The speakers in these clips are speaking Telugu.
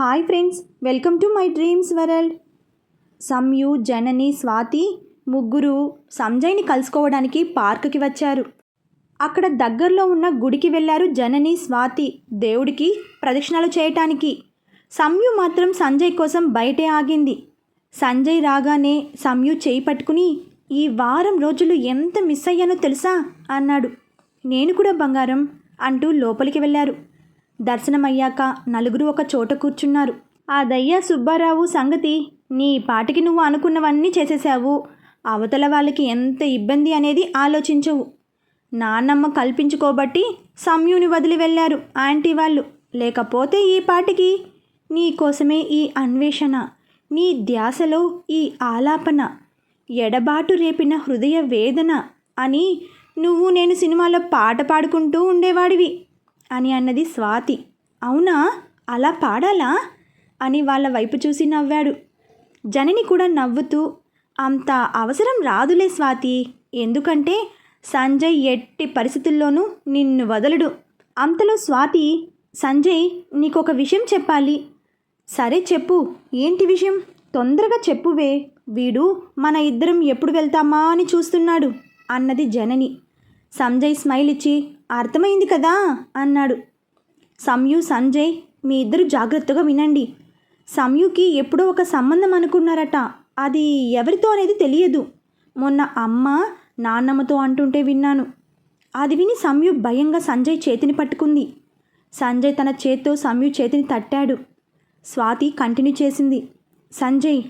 Hi friends welcome to my dreams world. Samyu Janani Swathi ముగ్గురు సంజయ్ని కలుసుకోవడానికి పార్కుకి వచ్చారు. అక్కడ దగ్గరలో ఉన్న గుడికి వెళ్ళారు జనని స్వాతి దేవుడికి ప్రదక్షిణలు చేయటానికి. సంయు మాత్రం సంజయ్ కోసం బయటే ఆగింది. సంజయ్ రాగానే సంయు చేయి పట్టుకుని ఈ వారం రోజులు ఎంత మిస్ అయ్యానో తెలుసా? అన్నాడు. నేను కూడా బంగారం అంటూ లోపలికి వెళ్ళారు. దర్శనమయ్యాక నలుగురు ఒక చోట కూర్చున్నారు. ఆ దయ్య సుబ్బారావు సంగతి నీ పాటికి నువ్వు అనుకున్నవన్నీ చేసేసావు అవతల వాళ్ళకి ఎంత ఇబ్బంది అనేది ఆలోచించవు. నాన్నమ్మ కల్పించుకోబట్టి సమ్యుని వదిలి వెళ్ళారు ఆంటీ వాళ్ళు. లేకపోతే ఈ పాటికి నీ కోసమే ఈ అన్వేషణ నీ ధ్యాసలో ఈ ఆలాపన ఎడబాటు రేపిన హృదయ వేదన అని నువ్వు నేను సినిమాలో పాట పాడుకుంటూ ఉండేవాడివి. అని అన్నది స్వాతి. అవునా? అలా పాడాలా? అని వాళ్ళ వైపు చూసి నవ్వాడు. జనని కూడా నవ్వుతూ అంత అవసరం రాదులే స్వాతి. ఎందుకంటే సంజయ్ ఎట్టి పరిస్థితుల్లోనూ నిన్ను వదలడు. అంతలో స్వాతి సంజయ్ నీకొక విషయం చెప్పాలి. సరే చెప్పు. ఏంటి విషయం? తొందరగా చెప్పువే. వీడు మన ఇద్దరం ఎప్పుడు వెళ్తామా అని చూస్తున్నాడు అన్నది జనని. సంజయ్ స్మైల్ ఇచ్చి అర్థమైంది కదా? అన్నాడు. సంయు సంజయ్ మీ ఇద్దరు జాగ్రత్తగా వినండి. సంయుకి ఎప్పుడో ఒక సంబంధం అనుకున్నారట. అది ఎవరితో అనేది తెలియదు. మొన్న అమ్మ నాన్నమ్మతో అంటుంటే విన్నాను. అది విని సంయు భయంగా సంజయ్ చేతిని పట్టుకుంది. సంజయ్ తన చేత్తో సంయు చేతిని తట్టాడు. స్వాతి కంటిన్యూ చేసింది. సంజయ్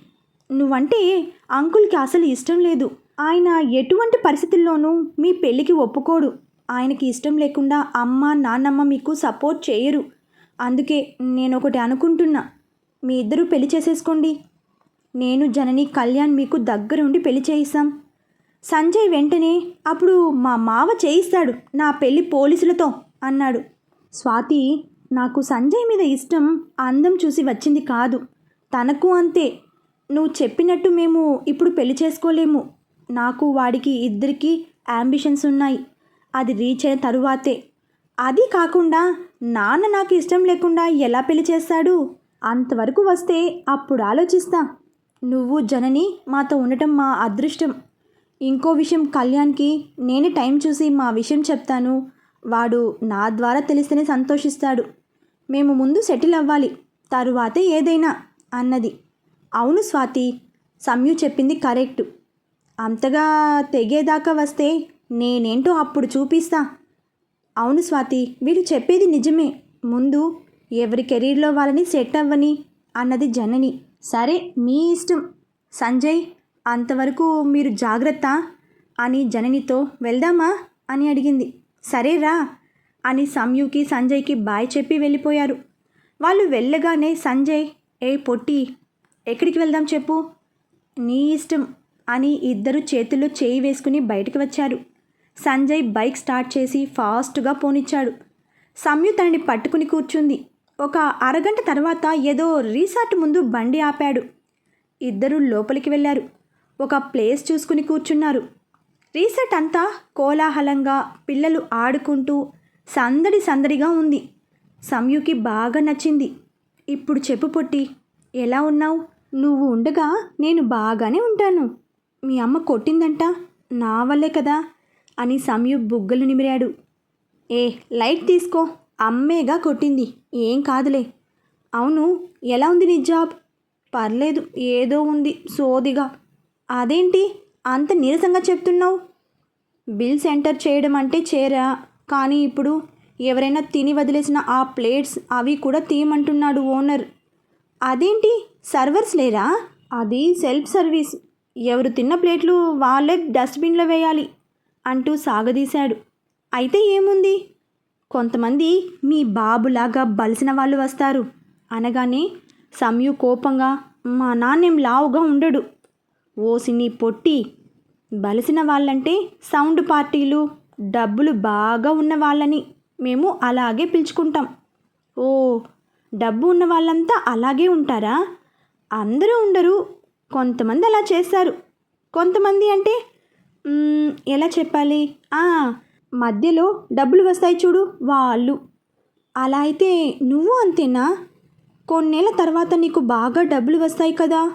నువ్వంటే అంకుల్కి అసలు ఇష్టం లేదు. ఆయన ఎటువంటి పరిస్థితుల్లోనూ మీ పెళ్ళికి ఒప్పుకోడు. ఆయనకి ఇష్టం లేకుండా అమ్మ నాన్నమ్మ మీకు సపోర్ట్ చేయరు. అందుకే నేను ఒకటి అనుకుంటున్నా. మీ ఇద్దరూ పెళ్ళి చేసేసుకోండి. నేను జనని కళ్యాణ్ మీకు దగ్గరుండి పెళ్ళి చేయిస్తాం. సంజయ్ వెంటనే అప్పుడు మా మావ చేయిస్తాడు నా పెళ్ళి పోలీసులతో అన్నాడు. స్వాతి నాకు సంజయ్ మీద ఇష్టం అందం చూసి వచ్చింది కాదు. తనకు అంతే. నువ్వు చెప్పినట్టు మేము ఇప్పుడు పెళ్ళి చేసుకోలేము. నాకు వాడికి ఇద్దరికి అంబిషన్స్ ఉన్నాయి. అది రీచ్ అయిన తరువాతే అది కాకుండా నాన్న నాకు ఇష్టం లేకుండా ఎలా పెళ్ళి చేస్తాడు? అంతవరకు వస్తే అప్పుడు ఆలోచిస్తా. నువ్వు జనని మాతో ఉండటం మా అదృష్టం. ఇంకో విషయం కళ్యాణ్కి నేనే టైం చూసి మా విషయం చెప్తాను. వాడు నా ద్వారా తెలిస్తేనే సంతోషిస్తాడు. మేము ముందు సెటిల్ అవ్వాలి. తరువాతే ఏదైనా అన్నది. అవును స్వాతి సంయు చెప్పింది కరెక్ట్. అంతగా తెగేదాకా వస్తే నేనేంటో అప్పుడు చూపిస్తా. అవును స్వాతి వీడు చెప్పేది నిజమే. ముందు ఎవరి కెరీర్లో వాళ్ళని సెట్ అవ్వని అన్నది జనని. సరే మీ ఇష్టం. సంజయ్ అంతవరకు మీరు జాగ్రత్త అని జననితో వెళ్దామా అని అడిగింది. సరేరా అని సంయుకి సంజయ్కి బాయ్ చెప్పి వెళ్ళిపోయారు. వాళ్ళు వెళ్ళగానే సంజయ్ ఏ పొట్టి ఎక్కడికి వెళ్దాం చెప్పు. నీ ఇష్టం అని ఇద్దరు చేతుల్లో చేయి వేసుకుని బయటకు వచ్చారు. సంజయ్ బైక్ స్టార్ట్ చేసి ఫాస్ట్గా పోనిచ్చాడు. సంయు తనని పట్టుకుని కూర్చుంది. ఒక అరగంట తర్వాత ఏదో రీసార్ట్ ముందు బండి ఆపాడు. ఇద్దరు లోపలికి వెళ్ళారు. ఒక ప్లేస్ చూసుకుని కూర్చున్నారు. రీసార్ట్ అంతా కోలాహలంగా పిల్లలు ఆడుకుంటూ సందడి సందడిగా ఉంది. సంయుకి బాగా నచ్చింది. ఇప్పుడు చెప్పు పొట్టి ఎలా ఉన్నావు? నువ్వు ఉండగా నేను బాగానే ఉంటాను. మీ అమ్మ కొట్టిందంట నా వల్లే కదా. అని సంయు బుగ్గలు నిమిరాడు. ఏ లైట్ తీసుకో. అమ్మేగా కొట్టింది. ఏం కాదులే. అవును ఎలా ఉంది నీ జాబ్? పర్లేదు ఏదో ఉంది సోదిగా. అదేంటి? అంత నీరసంగా చెప్తున్నావు? బిల్స్ ఎంటర్ చేయడం అంటే చేరా? కానీ ఇప్పుడు ఎవరైనా తిని వదిలేసిన ఆ ప్లేట్స్ అవి కూడా తీయమంటున్నాడు ఓనర్. అదేంటి? సర్వర్స్ లేరా? అది సెల్ఫ్ సర్వీస్. ఎవరు తిన్న ప్లేట్లు వాళ్ళే డస్ట్బిన్లో వేయాలి. అంటూ సాగదీశాడు. అయితే ఏముంది? కొంతమంది మీ బాబులాగా బలిసిన వాళ్ళు వస్తారు. అనగానే సమయు కోపంగా మా నాన్నేం లావుగా ఉండడు. ఓ సిని పొట్టి బలిసిన వాళ్ళంటే సౌండ్ పార్టీలు డబ్బులు బాగా ఉన్న వాళ్ళని మేము అలాగే పిలుచుకుంటాం. ఓ డబ్బు ఉన్న వాళ్ళంతా అలాగే ఉంటారా? అందరూ ఉండరు. కొంతమంది అలా చేస్తారు. కొంతమంది అంటే ఎలా చెప్పాలి? మధ్యలో డబ్బులు వస్తాయి చూడు వాళ్ళు. అలా అయితే నువ్వు అంతేనా? కొన్నేళ్ళ తర్వాత నీకు బాగా డబ్బులు వస్తాయి కదా.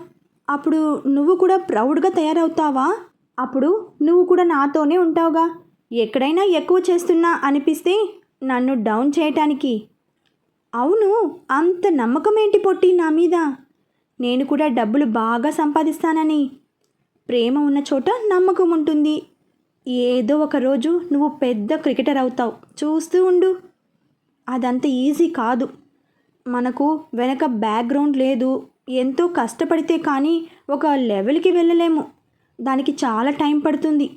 అప్పుడు నువ్వు కూడా ప్రౌడ్గా తయారవుతావా? అప్పుడు నువ్వు కూడా నాతోనే ఉంటావుగా. ఎక్కడైనా ఎక్కువ చేస్తున్నా అనిపిస్తే నన్ను డౌన్ చేయటానికి. అవును అంత నమ్మకం ఏంటి పొట్టి నా మీద? నేను కూడా డబ్బులు బాగా సంపాదిస్తానని. ప్రేమ ఉన్న చోట నమ్మకం ఉంటుంది. ఏదో ఒక రోజు నువ్వు పెద్ద క్రికెటర్ అవుతావు. చూస్తూ ఉండు. అదంత ఈజీ కాదు. మనకు వెనక బ్యాక్గ్రౌండ్ లేదు. ఎంతో కష్టపడితే కానీ ఒక లెవెల్కి వెళ్ళలేము. దానికి చాలా టైం పడుతుంది.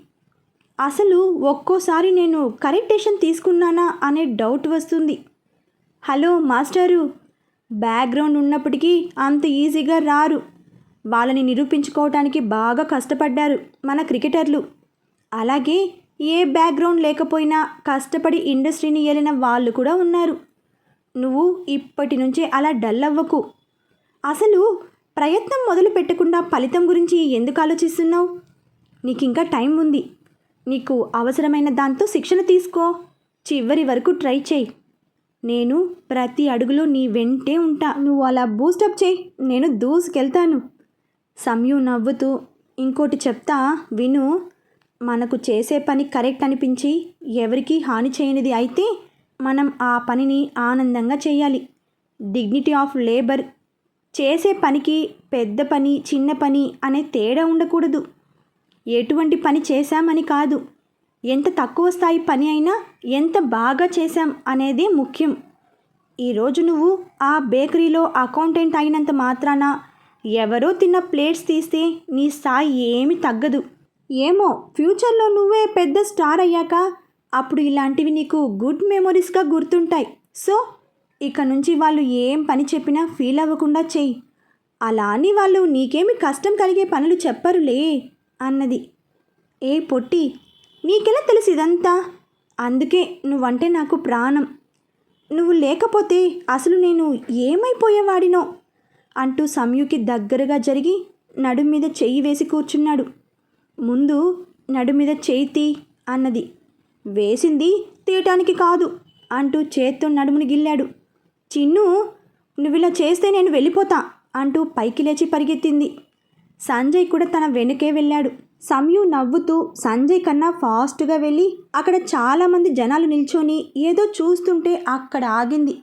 అసలు ఒక్కోసారి నేను కరెక్ట్ డెసిషన్ తీసుకున్నానా అనే డౌట్ వస్తుంది. హలో మాస్టరు బ్యాక్గ్రౌండ్ ఉన్నప్పటికీ అంత ఈజీగా రారు. వాళ్ళని నిరూపించుకోవటానికి బాగా కష్టపడ్డారు మన క్రికెటర్లు. అలాగే ఏ బ్యాక్గ్రౌండ్ లేకపోయినా కష్టపడి ఇండస్ట్రీని ఏలిన వాళ్ళు కూడా ఉన్నారు. నువ్వు ఇప్పటి నుంచే అలా డల్ అవ్వకు. అసలు ప్రయత్నం మొదలు పెట్టకుండా ఫలితం గురించి ఎందుకు ఆలోచిస్తున్నావు? నీకు ఇంకా టైం ఉంది. నీకు అవసరమైన దాంతో శిక్షణ తీసుకో. చివరి వరకు ట్రై చేయి. నేను ప్రతి అడుగులో నీ వెంటే ఉంటా. నువ్వు అలా బూస్టప్ చేయి. నేను దూసుకెళ్తాను. సమయం నవ్వుతూ ఇంకోటి చెప్తా విను మనకు చేసే పని కరెక్ట్ అనిపించి ఎవరికీ హాని చేయనిది అయితే మనం ఆ పనిని ఆనందంగా చేయాలి. డిగ్నిటీ ఆఫ్ లేబర్ చేసే పనికి పెద్ద పని చిన్న పని అనే తేడా ఉండకూడదు. ఎటువంటి పని చేశామని కాదు. ఎంత తక్కువ స్థాయి పని అయినా ఎంత బాగా చేశాం అనేదే ముఖ్యం. ఈరోజు నువ్వు ఆ బేకరీలో అకౌంటెంట్ అయినంత మాత్రాన ఎవరో తిన్న ప్లేట్స్ తీస్తే నీ స్థాయి ఏమి తగ్గదు. ఏమో ఫ్యూచర్లో నువ్వే పెద్ద స్టార్ అయ్యాక అప్పుడు ఇలాంటివి నీకు గుడ్ మెమొరీస్గా గుర్తుంటాయి. సో ఇక నుంచి వాళ్ళు ఏం పని చెప్పినా ఫీల్ అవ్వకుండా చెయ్యి అలా అని వాళ్ళు నీకేమి కష్టం కలిగే పనులు చెప్పరులే అన్నది. ఏ పొట్టి నీకెలా తెలుసు ఇదంతా? అందుకే నువ్వంటే నాకు ప్రాణం. నువ్వు లేకపోతే అసలు నేను ఏమైపోయేవాడినో? అంటూ సమయుకి దగ్గరగా జరిగి నడుం మీద చెయ్యి వేసి కూర్చున్నాడు. ముందు నడుం మీద చెయ్యి తీ అన్నది. వేసింది తీయటానికి కాదు అంటూ చేత్తో నడుముని గిల్లాడు. చిన్ను నువ్విలా చేస్తే నేను వెళ్ళిపోతా అంటూ పైకి లేచి పరిగెత్తింది. సంజయ్ కూడా తన వెనుకే వెళ్ళాడు. సమయు నవ్వుతూ సంజయ్ కన్నా ఫాస్ట్గా వెళ్ళి అక్కడ చాలామంది జనాలు నిల్చొని ఏదో చూస్తుంటే అక్కడ ఆగింది.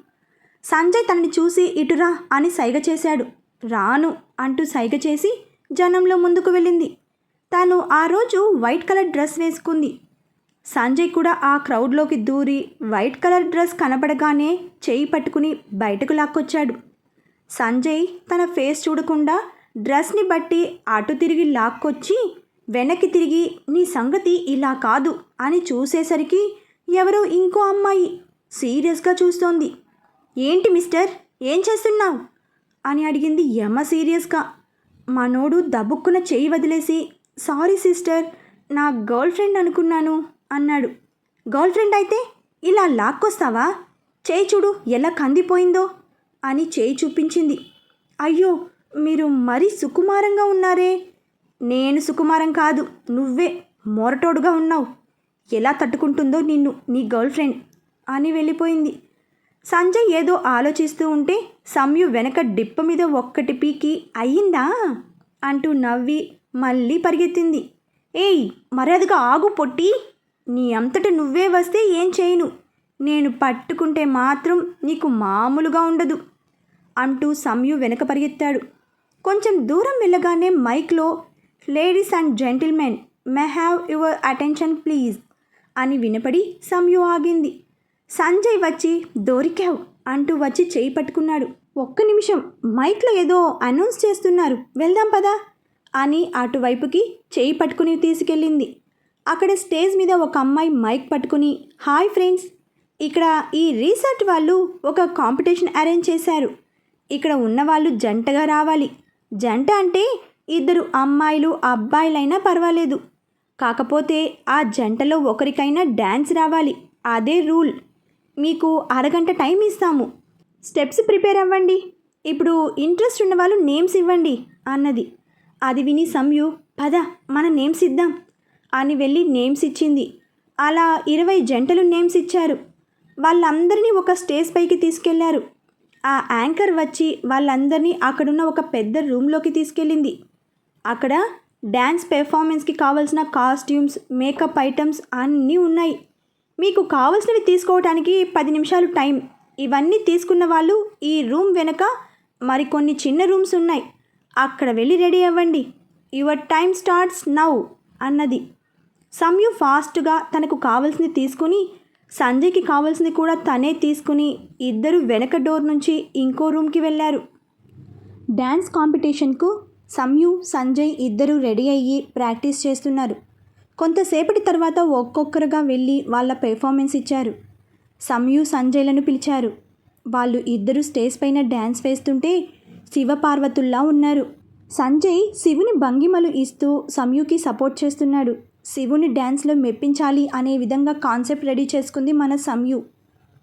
సంజయ్ తనని చూసి ఇటురా అని సైగ చేశాడు. రాను అంటూ సైగ చేసి జనంలో ముందుకు వెళ్ళింది. తను ఆ రోజు వైట్ కలర్ డ్రెస్ వేసుకుంది. సంజయ్ కూడా ఆ క్రౌడ్లోకి దూరి వైట్ కలర్ డ్రెస్ కనపడగానే చేయి పట్టుకుని బయటకు లాక్కొచ్చాడు. సంజయ్ తన ఫేస్ చూడకుండా డ్రెస్ని బట్టి అటు తిరిగి లాక్కొచ్చి వెనక్కి తిరిగి నీ సంగతి ఇలా కాదు అని చూసేసరికి ఎవరో ఇంకో అమ్మాయి సీరియస్గా చూస్తోంది. ఏంటి మిస్టర్? ఏం చేస్తున్నావు? అని అడిగింది యమ సీరియస్గా. మనోడు దబుక్కున చేయి వదిలేసి సారీ సిస్టర్ నా గర్ల్ ఫ్రెండ్ అనుకున్నాను అన్నాడు. గర్ల్ ఫ్రెండ్ అయితే ఇలా లాక్కొస్తావా? చేయి చూడు ఎలా కందిపోయిందో అని చేయి చూపించింది. అయ్యో మీరు మరీ సుకుమారంగా ఉన్నారే. నేను సుకుమారం కాదు నువ్వే మొరటోడుగా ఉన్నావు. ఎలా తట్టుకుంటుందో నిన్ను నీ గర్ల్ ఫ్రెండ్ అని వెళ్ళిపోయింది. సంజయ్ ఏదో ఆలోచిస్తూ ఉంటే సంయు వెనక డిప్ప మీద ఒక్కటి పీకి అయ్యిందా? అంటూ నవ్వి మళ్ళీ పరిగెత్తింది. ఏయ్ మర్యాదగా ఆగు పొట్టి. నీ అంతట నువ్వే వస్తే ఏం చేయను. నేను పట్టుకుంటే మాత్రం నీకు మామూలుగా ఉండదు అంటూ సంయు వెనక పరిగెత్తాడు. కొంచెం దూరం వెళ్ళగానే మైక్లో ladies and gentlemen may have your attention please అని వినపడి సంయు ఆగింది. సంజయ్ వచ్చి దొరికావు అంటూ వచ్చి చేయి పట్టుకున్నాడు. ఒక్క నిమిషం మైక్లో ఏదో అనౌన్స్ చేస్తున్నారు. వెళ్దాం పదా అని అటువైపుకి చేయి పట్టుకుని తీసుకెళ్ళింది. అక్కడ స్టేజ్ మీద ఒక అమ్మాయి మైక్ పట్టుకుని హాయ్ ఫ్రెండ్స్. ఇక్కడ ఈ రీసెర్ట్ వాళ్ళు ఒక కాంపిటీషన్ అరేంజ్ చేశారు. ఇక్కడ ఉన్నవాళ్ళు జంటగా రావాలి. జంట అంటే ఇద్దరు అమ్మాయిలు అబ్బాయిలైనా పర్వాలేదు. కాకపోతే ఆ జంటలో ఒకరికైనా డ్యాన్స్ రావాలి. అదే రూల్. మీకు అరగంట టైం ఇస్తాము. స్టెప్స్ ప్రిపేర్ అవ్వండి. ఇప్పుడు ఇంట్రెస్ట్ ఉన్న వాళ్ళు నేమ్స్ ఇవ్వండి అన్నది. అది విని సంయు పద మన నేమ్స్ ఇద్దాం. అని వెళ్ళి నేమ్స్ ఇచ్చింది. అలా ఇరవై జంటలు నేమ్స్ ఇచ్చారు. వాళ్ళందరినీ ఒక స్టేజ్ పైకి తీసుకెళ్ళారు. ఆ యాంకర్ వచ్చి వాళ్ళందరినీ అక్కడున్న ఒక పెద్ద రూమ్లోకి తీసుకెళ్ళింది. అక్కడ డ్యాన్స్ పెర్ఫార్మెన్స్కి కావాల్సిన కాస్ట్యూమ్స్ మేకప్ ఐటమ్స్ అన్నీ ఉన్నాయి. మీకు కావాల్సినవి తీసుకోవడానికి పది నిమిషాలు టైం. ఇవన్నీ తీసుకున్న వాళ్ళు ఈ రూమ్ వెనక మరికొన్ని చిన్న రూమ్స్ ఉన్నాయి. అక్కడ వెళ్ళి రెడీ అవ్వండి. యువర్ టైం స్టార్ట్స్ నౌ అన్నది. సమ్యు ఫాస్ట్గా తనకు కావలసింది తీసుకుని సంజయ్కి కావాల్సింది కూడా తనే తీసుకుని ఇద్దరు వెనక డోర్ నుంచి ఇంకో రూమ్కి వెళ్ళారు. డ్యాన్స్ కాంపిటీషన్కు సమ్యు సంజయ్ ఇద్దరు రెడీ అయ్యి ప్రాక్టీస్ చేస్తున్నారు. కొంతసేపటి తర్వాత ఒక్కొక్కరుగా వెళ్ళి వాళ్ళ పెర్ఫార్మెన్స్ ఇచ్చారు. సంయు సంజయ్లను పిలిచారు. వాళ్ళు ఇద్దరు స్టేజ్ పైన డ్యాన్స్ వేస్తుంటే శివపార్వతుల్లా ఉన్నారు. సంజయ్ శివుని భంగిమలు ఇస్తూ సంయుకి సపోర్ట్ చేస్తున్నాడు. శివుని డ్యాన్స్లో మెప్పించాలి అనే విధంగా కాన్సెప్ట్ రెడీ చేసుకుంది మన సంయు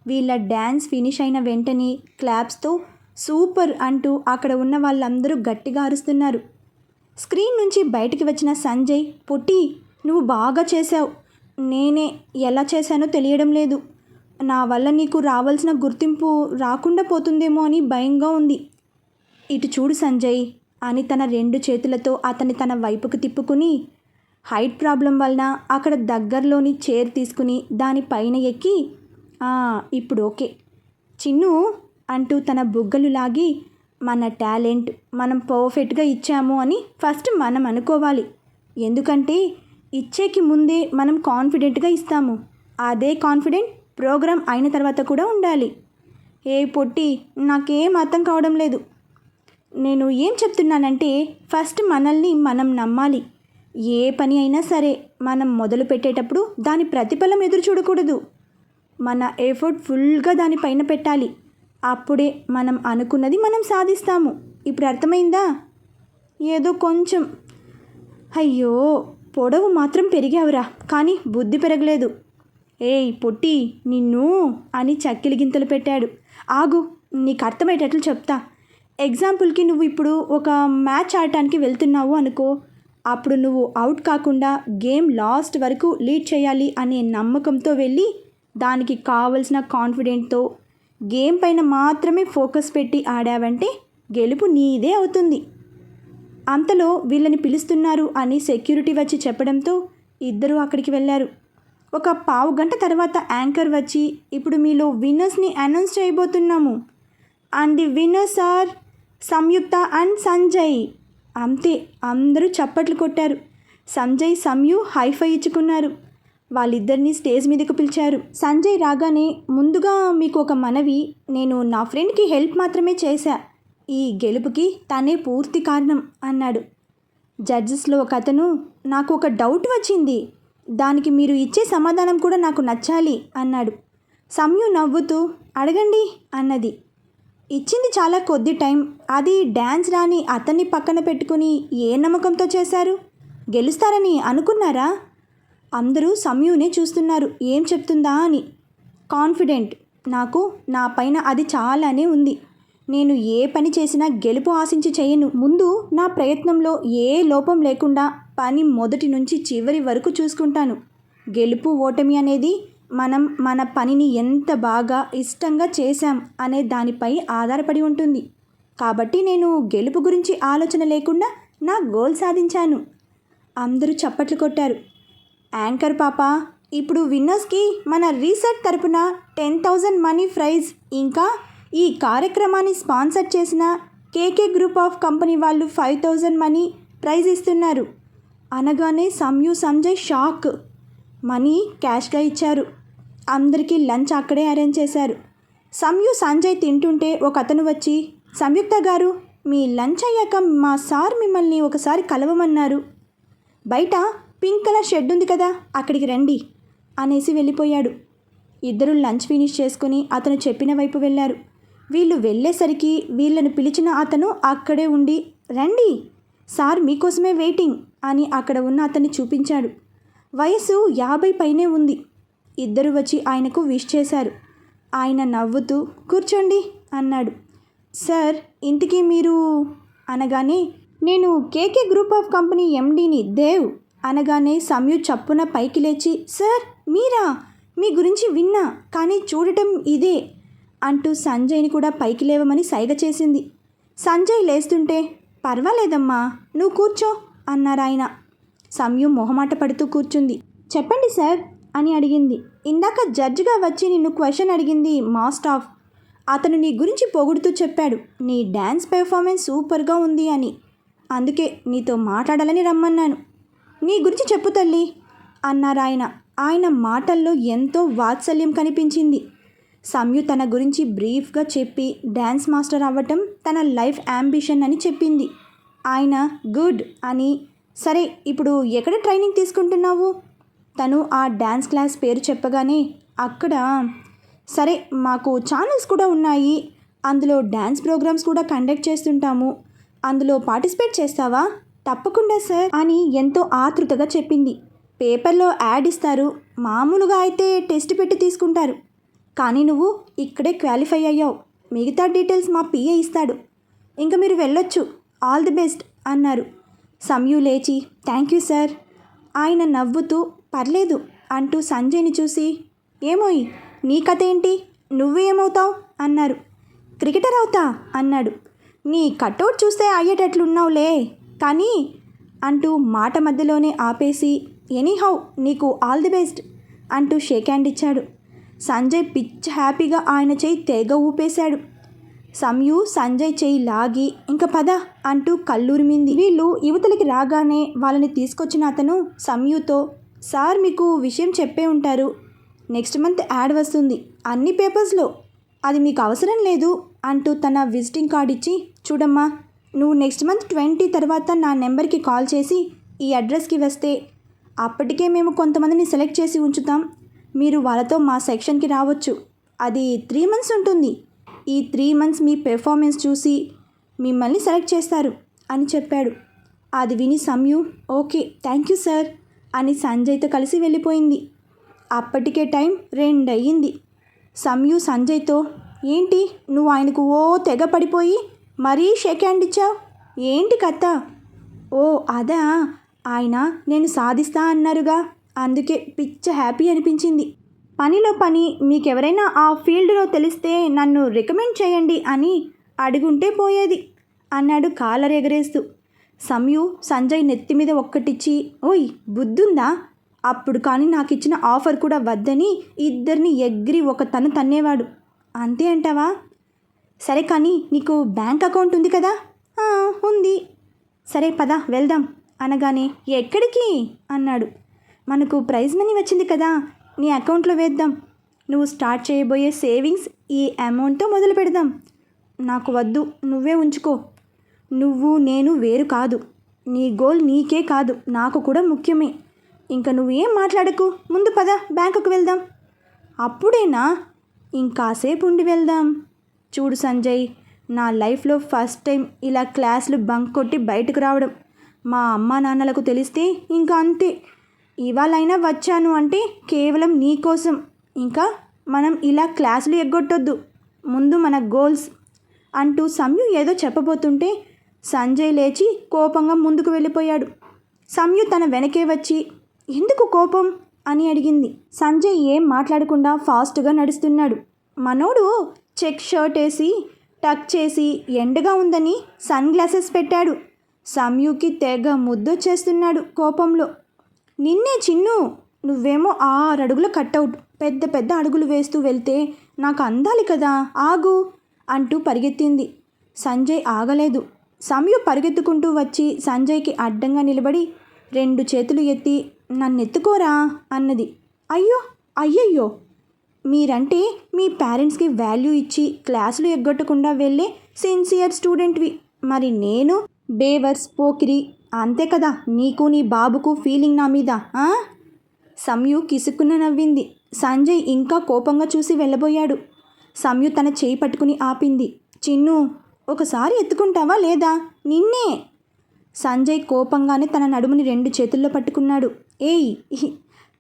వీళ్ళ డ్యాన్స్ ఫినిష్ అయిన వెంటనే క్లాప్స్తో సూపర్ అంటూ అక్కడ ఉన్న వాళ్ళందరూ గట్టిగా అరుస్తున్నారు. స్క్రీన్ నుంచి బయటికి వచ్చిన సంజయ్ పుట్టి నువ్వు బాగా చేశావు. నేనే ఎలా చేశానో తెలియడం లేదు. నా వల్ల నీకు రావాల్సిన గుర్తింపు రాకుండా పోతుందేమో అని భయంగా ఉంది. ఇటు చూడు సంజయ్ అని తన రెండు చేతులతో అతని తన వైపుకు తిప్పుకుని హైట్ ప్రాబ్లం వలన అక్కడ దగ్గరలోని చైర్ తీసుకుని దానిపైన ఎక్కి ఇప్పుడు ఓకే. చిన్ను అంటూ తన బుగ్గలు లాగి మన టాలెంట్ మనం పర్ఫెక్ట్గా ఇచ్చాము అని ఫస్ట్ మనం అనుకోవాలి. ఎందుకంటే ఇచ్చేకి ముందే మనం కాన్ఫిడెంట్గా ఇస్తాము. అదే కాన్ఫిడెంట్ ప్రోగ్రామ్ అయిన తర్వాత కూడా ఉండాలి. ఏ పొట్టి నాకేం అర్థం కావడం లేదు. నేను ఏం చెప్తున్నానంటే ఫస్ట్ మనల్ని మనం నమ్మాలి. ఏ పని అయినా సరే మనం మొదలు పెట్టేటప్పుడు దాని ప్రతిఫలం ఎదురు చూడకూడదు. మన ఎఫర్ట్ ఫుల్గా దానిపైన పెట్టాలి. అప్పుడే మనం అనుకున్నది మనం సాధిస్తాము. ఇప్పుడు అర్థమైందా? ఏదో కొంచెం. అయ్యో! పొడవు మాత్రం పెరిగావురా కానీ బుద్ధి పెరగలేదు. ఏయ్ పొట్టి నిన్ను అని చక్కిలి గింతలు పెట్టాడు. ఆగు నీకు అర్థమయ్యేటట్లు చెప్తా. ఎగ్జాంపుల్కి నువ్వు ఇప్పుడు ఒక మ్యాచ్ ఆడటానికి వెళ్తున్నావు అనుకో అప్పుడు నువ్వు అవుట్ కాకుండా గేమ్ లాస్ట్ వరకు లీడ్ చేయాలి అనే నమ్మకంతో వెళ్ళి దానికి కావలసిన కాన్ఫిడెంట్తో గేమ్ పైన మాత్రమే ఫోకస్ పెట్టి ఆడావంటే గెలుపు నీదే అవుతుంది. అంతలో వీళ్ళని పిలుస్తున్నారు అని సెక్యూరిటీ వచ్చి చెప్పడంతో ఇద్దరూ అక్కడికి వెళ్ళారు. ఒక పావు గంట తర్వాత యాంకర్ వచ్చి ఇప్పుడు మీలో విన్నర్స్ని అనౌన్స్ చేయబోతున్నాము. And the winners are Samyukta and Sanjay. అంతే అందరూ చప్పట్లు కొట్టారు. సంజయ్ సంయు హైఫై ఇచ్చుకున్నారు. వాళ్ళిద్దరిని స్టేజ్ మీదకు పిలిచారు. సంజయ్ రాగానే ముందుగా మీకు ఒక మనవి నేను నా ఫ్రెండ్కి హెల్ప్ మాత్రమే చేశా. ఈ గెలుపుకి తనే పూర్తి కారణం అన్నాడు. జడ్జెస్లో ఒక అతను నాకు ఒక డౌట్ వచ్చింది. దానికి మీరు ఇచ్చే సమాధానం కూడా నాకు నచ్చాలి అన్నాడు. సంయు నవ్వుతూ అడగండి అన్నది. ఇచ్చింది చాలా కొద్ది టైం. అది డ్యాన్స్ రాని అతన్ని పక్కన పెట్టుకుని ఏ నమ్మకంతో చేశారు? గెలుస్తారని అనుకున్నారా? అందరూ సంయునే చూస్తున్నారు. ఏం చెప్తుందా అని. కాన్ఫిడెంట్. నాకు నా పైన అది చాలానే ఉంది. నేను ఏ పని చేసినా గెలుపు ఆశించి చేయను. ముందు నా ప్రయత్నంలో ఏ లోపం లేకుండా పని మొదటి నుంచి చివరి వరకు చూసుకుంటాను. గెలుపు ఓటమి అనేది మనం మన పనిని ఎంత బాగా ఇష్టంగా చేశాం అనే దానిపై ఆధారపడి ఉంటుంది. కాబట్టి నేను గెలుపు గురించి ఆలోచన లేకుండా నా గోల్ సాధించాను. అందరూ చప్పట్లు కొట్టారు. యాంకర్ పాప ఇప్పుడు విన్నర్స్కి మన రీసెర్చ్ తరపున టెన్ థౌజండ్ మనీ ప్రైజ్. ఇంకా ఈ కార్యక్రమాన్ని స్పాన్సర్ చేసిన కేకే గ్రూప్ ఆఫ్ కంపెనీ వాళ్ళు ఫైవ్ థౌజండ్ మనీ ప్రైజ్ ఇస్తున్నారు. అనగానే సంయు సంజయ్ షాక్. మనీ క్యాష్గా ఇచ్చారు. అందరికీ లంచ్ అక్కడే అరేంజ్ చేశారు. సంయు సంజయ్ తింటుంటే ఒక అతను వచ్చి సంయుక్త గారు మీ లంచ్ అయ్యాక మా సార్ మిమ్మల్ని ఒకసారి కలవమన్నారు. బయట పింక్ కలర్ షెడ్ ఉంది కదా అక్కడికి రండి అనేసి వెళ్ళిపోయాడు. ఇద్దరు లంచ్ ఫినిష్ చేసుకుని అతను చెప్పిన వైపు వెళ్ళారు. వీళ్ళు వెళ్ళేసరికి వీళ్ళను పిలిచిన అతను అక్కడే ఉండి రండి సార్ మీకోసమే వెయిటింగ్ అని అక్కడ ఉన్న అతన్ని చూపించాడు. వయసు యాభై పైనే ఉంది. ఇద్దరు వచ్చి ఆయనకు విష్ చేశారు. ఆయన నవ్వుతూ కూర్చోండి అన్నాడు. సార్ ఇంటికి మీరు అనగానే నేను కేకే గ్రూప్ ఆఫ్ కంపెనీ ఎండీని దేవ్ అనగానే సంయు చప్పున పైకి లేచి సార్ మీరా? మీ గురించి విన్నా కానీ చూడటం ఇదే అంటూ సంజయ్ని కూడా పైకి లేవమని సైగ చేసింది. సంజయ్ లేస్తుంటే పర్వాలేదమ్మా నువ్వు కూర్చో అన్నారు ఆయన. సంయు మొహమాట పడుతూ కూర్చుంది. చెప్పండి సార్ అని అడిగింది. ఇందాక జడ్జిగా వచ్చి నిన్ను క్వశ్చన్ అడిగింది మాస్ట్ ఆఫ్ అతను నీ గురించి పొగుడుతూ చెప్పాడు నీ డ్యాన్స్ పెర్ఫార్మెన్స్ సూపర్గా ఉంది అని. అందుకే నీతో మాట్లాడాలని రమ్మన్నాను. నీ గురించి చెప్పు తల్లి అన్నారాయన ఆయన మాటల్లో ఎంతో వాత్సల్యం కనిపించింది. సంయు తన గురించి బ్రీఫ్గా చెప్పి డ్యాన్స్ మాస్టర్ అవ్వటం తన లైఫ్ యాంబిషన్ అని చెప్పింది. ఆయన గుడ్ అని సరే ఇప్పుడు ఎక్కడ ట్రైనింగ్ తీసుకుంటున్నావు? తను ఆ డ్యాన్స్ క్లాస్ పేరు చెప్పగానే అక్కడ సరే మాకు ఛానల్స్ కూడా ఉన్నాయి. అందులో డ్యాన్స్ ప్రోగ్రామ్స్ కూడా కండక్ట్ చేస్తుంటాము. అందులో పార్టిసిపేట్ చేస్తావా? తప్పకుండా సార్ అని ఎంతో ఆతృతగా చెప్పింది. పేపర్లో యాడ్ ఇస్తారు. మామూలుగా అయితే టెస్ట్ పెట్టి తీసుకుంటారు. కానీ నువ్వు ఇక్కడే క్వాలిఫై అయ్యావు. మిగతా డీటెయిల్స్ మా పిఏ ఇస్తాడు. ఇంకా మీరు వెళ్ళొచ్చు. ఆల్ ది బెస్ట్ అన్నారు. సంయు లేచి థ్యాంక్ యూ సార్. ఆయన నవ్వుతూ పర్లేదు అంటూ సంజయ్ని చూసి ఏమోయ్ నీ కథ ఏంటి? నువ్వేమవుతావు అన్నారు. క్రికెటర్ అవుతా అన్నాడు. నీ కట్అవుట్ చూస్తే అయ్యేటట్లున్నావులే కానీ అంటూ మాట మధ్యలోనే ఆపేసి ఎనీహౌ నీకు ఆల్ ది బెస్ట్ అంటూ షేక్ హ్యాండ్ ఇచ్చాడు. సంజయ్ పిచ్ హ్యాపీగా ఆయన చేయి తెగ ఊపేశాడు. సంయు సంజయ్ చేయి లాగి ఇంక పద అంటూ కల్లూరిమింది వీళ్ళు యువతలకి రాగానే వాళ్ళని తీసుకొచ్చిన అతను సంయుతో సార్ మీకు విషయం చెప్పే ఉంటారు. నెక్స్ట్ మంత్ యాడ్ వస్తుంది. అన్ని పేపర్స్లో. అది మీకు అవసరం లేదు అంటూ తన విజిటింగ్ కార్డ్ ఇచ్చి చూడమ్మా నువ్వు నెక్స్ట్ మంత్ ట్వంటీ తర్వాత నా నెంబర్కి కాల్ చేసి ఈ అడ్రస్కి వస్తే అప్పటికే మేము కొంతమందిని సెలెక్ట్ చేసి ఉంచుతాం. మీరు వాళ్ళతో మా సెక్షన్కి రావచ్చు. అది త్రీ మంత్స్ ఉంటుంది. ఈ త్రీ మంత్స్ మీ పెర్ఫార్మెన్స్ చూసి మిమ్మల్ని సెలెక్ట్ చేస్తారు అని చెప్పాడు. అది విని Samyu okay thank you sir అని సంజయ్తో కలిసి వెళ్ళిపోయింది. అప్పటికే టైం రెండు సమ్యు సంజయ్తో ఏంటి నువ్వు ఆయనకు ఓ తెగ పడిపోయి మరీ షేక్ హ్యాండ్ ఇచ్చావు? ఏంటి కథ? ఓ అదా ఆయన నేను సాధిస్తా అన్నారుగా. అందుకే పిచ్చ హ్యాపీ అనిపించింది. పనిలో పని మీకెవరైనా ఆ ఫీల్డ్లో తెలిస్తే నన్ను రికమెండ్ చేయండి అని అడుగుంటే పోయేది. అన్నాడు కాలర్ ఎగరేస్తూ. సంయు సంజయ్ నెత్తి మీద ఒక్కటిచ్చి ఓయ్ బుద్ధుందా? అప్పుడు కానీ నాకు ఇచ్చిన ఆఫర్ కూడా వద్దని ఇద్దరిని ఎగ్రి ఒక తను తన్నేవాడు. అంతే అంటావా? సరే కానీ నీకు బ్యాంక్ అకౌంట్ ఉంది కదా? ఉంది. సరే పద వెళ్దాం. అనగానే ఎక్కడికి? అన్నాడు. మనకు ప్రైజ్ మనీ వచ్చింది కదా నీ అకౌంట్లో వేద్దాం. నువ్వు స్టార్ట్ చేయబోయే సేవింగ్స్ ఈ అమౌంట్తో మొదలు పెడదాం. నాకు వద్దు నువ్వే ఉంచుకో. నువ్వు నేను వేరు కాదు. నీ గోల్ నీకే కాదు నాకు కూడా ముఖ్యమే. ఇంకా నువ్వేం మాట్లాడకు? ముందు పద బ్యాంకుకు వెళ్దాం. అప్పుడేనా? ఇంకాసేపు ఉండి వెళ్దాం. చూడు సంజయ్ నా లైఫ్లో ఫస్ట్ టైం ఇలా క్లాసులు బంక్ కొట్టి బయటకు రావడం. మా అమ్మా నాన్నలకు తెలిస్తే ఇంకా అంతే. ఇవాళైనా వచ్చాను అంటే కేవలం నీ కోసం. ఇంకా మనం ఇలా క్లాసులు ఎగ్గొట్టొద్దు. ముందు మన గోల్స్ అంటూ సంయు ఏదో చెప్పబోతుంటే సంజయ్ లేచి కోపంగా ముందుకు వెళ్ళిపోయాడు. సంయు తన వెనకే వచ్చి ఎందుకు కోపం? అని అడిగింది. సంజయ్ ఏం మాట్లాడకుండా ఫాస్ట్గా నడుస్తున్నాడు. మనోడు చెక్ షర్ట్ వేసి టక్ చేసి ఎండగా ఉందని సన్ గ్లాసెస్ పెట్టాడు. సంయుకి తెగ ముద్దొచ్చేస్తున్నాడు కోపంలో. నిన్నే చిన్ను నువ్వేమో ఆరు అడుగుల కట్అవుట్ పెద్ద పెద్ద అడుగులు వేస్తూ వెళ్తే నాకు అందాలి కదా ఆగు అంటూ పరిగెత్తింది. సంజయ్ ఆగలేదు. సమయం పరిగెత్తుకుంటూ వచ్చి సంజయ్కి అడ్డంగా నిలబడి రెండు చేతులు ఎత్తి నన్నెత్తుకోరా అన్నది. అయ్యో అయ్యయ్యో! మీరంటే మీ పేరెంట్స్కి వాల్యూ ఇచ్చి క్లాసులు ఎగ్గొట్టకుండా వెళ్ళే సిన్సియర్ స్టూడెంట్వి. మరి నేను బేవర్స్ పోకిరి అంతే కదా నీకు నీ బాబుకు ఫీలింగ్ నా మీద సంయు కిసుక్కున నవ్వింది. సంజయ్ ఇంకా కోపంగా చూసి వెళ్ళబోయాడు. సంయు తన చేయి పట్టుకుని ఆపింది. చిన్ను ఒకసారి ఎత్తుకుంటావా లేదా? నిన్నే! సంజయ్ కోపంగానే తన నడుముని రెండు చేతుల్లో పట్టుకున్నాడు. ఏయ్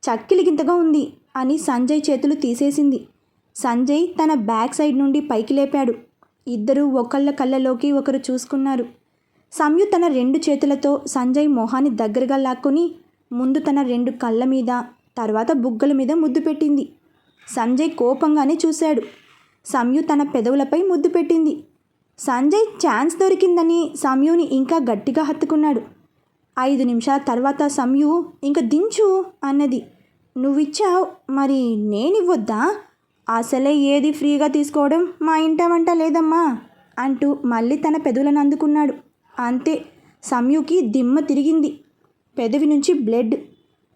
చక్కిలిగింతగా ఉంది అని సంజయ్ చేతులు తీసేసింది. సంజయ్ తన బ్యాక్ సైడ్ నుండి పైకి లేపాడు. ఇద్దరూ ఒకళ్ళ కళ్ళలోకి ఒకరు చూసుకున్నారు. సంయు తన రెండు చేతులతో సంజయ్ మొహాన్ని దగ్గరగా లాక్కుని ముందు తన రెండు కళ్ళ మీద తర్వాత బుగ్గల మీద ముద్దు పెట్టింది. సంజయ్ కోపంగానే చూశాడు. సంయు తన పెదవులపై ముద్దు పెట్టింది. సంజయ్ ఛాన్స్ దొరికిందని సంయుని ఇంకా గట్టిగా హత్తుకున్నాడు. ఐదు నిమిషాల తర్వాత సంయు ఇంక దించు అన్నది. నువ్విచ్చావు మరి నేనివ్వొద్దా? అసలే ఏది ఫ్రీగా తీసుకోవడం మా ఇంట వంట లేదమ్మా అంటూ మళ్ళీ తన పెదవులను అందుకున్నాడు. అంతే. సంయుకి దిమ్మ తిరిగింది. పెదవి నుంచి బ్లడ్.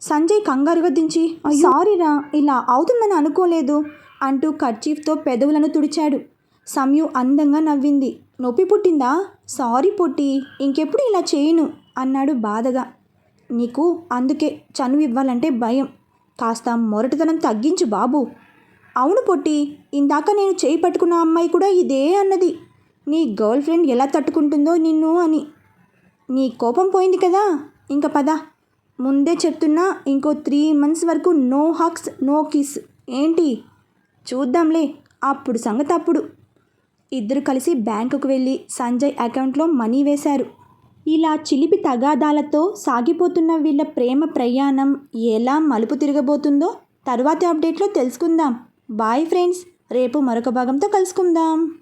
సంజయ్ కంగారుగా దించి సారీరా ఇలా అవుతుందని అనుకోలేదు అంటూ కర్చీఫ్తో పెదవులను తుడిచాడు. సంయు అందంగా నవ్వింది. నొప్పి పుట్టిందా? సారీ పొట్టి ఇంకెప్పుడు ఇలా చేయను అన్నాడు బాధగా. నీకు అందుకే చనువు ఇవ్వాలంటే భయం. కాస్త మొరటుతనం తగ్గించు బాబు. అవును పొట్టి ఇందాక నేను చేయి పట్టుకున్న అమ్మాయి కూడా ఇదే అన్నది. నీ గర్ల్ ఫ్రెండ్ ఎలా తట్టుకుంటుందో నిన్ను అని. నీ కోపం పోయింది కదా. ఇంక పద. ముందే చెప్తున్నా ఇంకో త్రీ మంత్స్ వరకు నో హక్స్ నో కిస్. ఏంటి? చూద్దాంలే. అప్పుడు సంగతి అప్పుడు. ఇద్దరు కలిసి బ్యాంకుకు వెళ్ళి సంజయ్ అకౌంట్లో మనీ వేశారు. ఇలా చిలిపి తగాదాలతో సాగిపోతున్న వీళ్ళ ప్రేమ ప్రయాణం ఎలా మలుపు తిరగబోతుందో తరువాతి అప్డేట్లో తెలుసుకుందాం. బాయ్ ఫ్రెండ్స్ రేపు మరొక భాగంతో కలుసుకుందాం.